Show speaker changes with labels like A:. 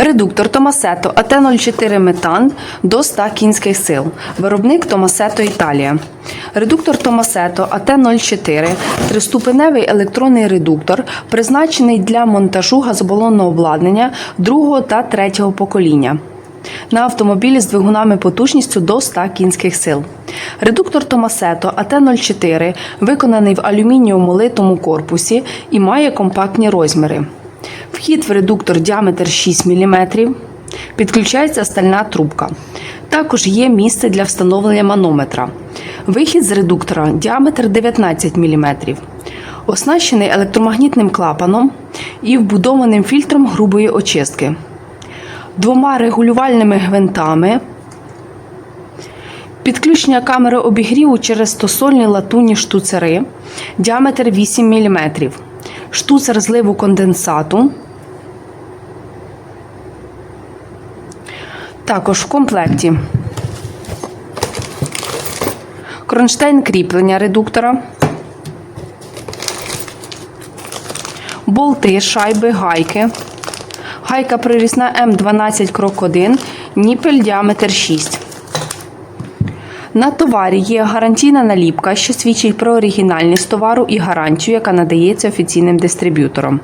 A: Редуктор Томасето АТ-04 метан до 100 кінських сил. Виробник Томасето Італія. Редуктор Томасето АТ-04 триступеневий електронний редуктор, призначений для монтажу газобалонного обладнання другого та третього покоління. На автомобілі з двигунами потужністю до 100 кінських сил. Редуктор Томасето АТ-04 виконаний в алюмінієвому литому корпусі і має компактні розміри. Вхід в редуктор діаметр 6 мм. Підключається стальна трубка. Також є місце для встановлення манометра. Вихід з редуктора діаметр 19 мм. Оснащений електромагнітним клапаном і вбудованим фільтром грубої очистки. Двома регулювальними гвинтами. Підключення камери обігріву через стосольні латунні штуцери, діаметр 8 мм, штуцер зливу конденсату. Також в комплекті кронштейн кріплення редуктора, болти, шайби, гайки, гайка прирісна М12 крок 1, ніпель діаметр 6. На товарі є гарантійна наліпка, що свідчить про оригінальність товару і гарантію, яка надається офіційним дистриб'ютором.